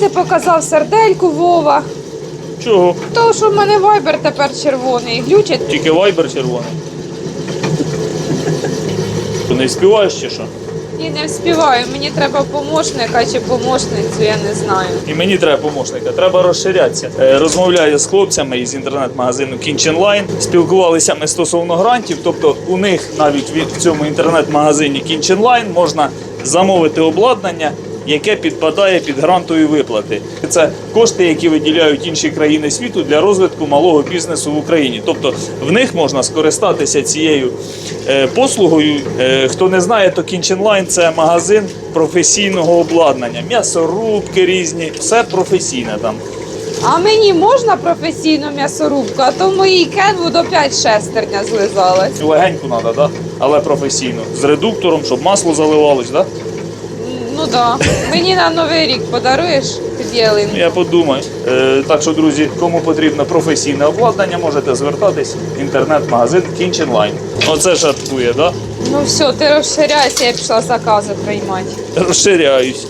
ти показав сердельку, Вова? Чого? То, що в мене вайбер тепер червоний. Глючить. Тільки вайбер червоний. Ти не співаєш чи що? І не вспіваю. Мені треба помощника чи помощницю, я не знаю. І мені треба помощника, треба розширятися. Е, Розмовляю з хлопцями із інтернет-магазину Кінченлайн. Спілкувалися ми стосовно грантів. Тобто у них навіть від- в цьому інтернет-магазині Кінченлайн можна замовити обладнання, яке підпадає під грантові виплати. Це кошти, які виділяють інші країни світу для розвитку малого бізнесу в Україні. Тобто в них можна скористатися цією е, послугою. Е, Хто не знає, то Кінченлайн це магазин професійного обладнання, м'ясорубки різні, все професійне там. А мені можна професійну м'ясорубку, а то в моїй Кенвуд опять шестерня злизалась. Легеньку треба, да? але професійно. З редуктором, щоб масло заливалось, да? Да. Мені на новий рік подаруєш під ялинку. Я подумаю. Е, так що, друзі, кому потрібно професійне обладнання, можете звертатись в інтернет-магазин Кінченлайн. Оце шаткує, да? Ну все, ти розширяйся, я пішла закази приймати. Розширяюсь.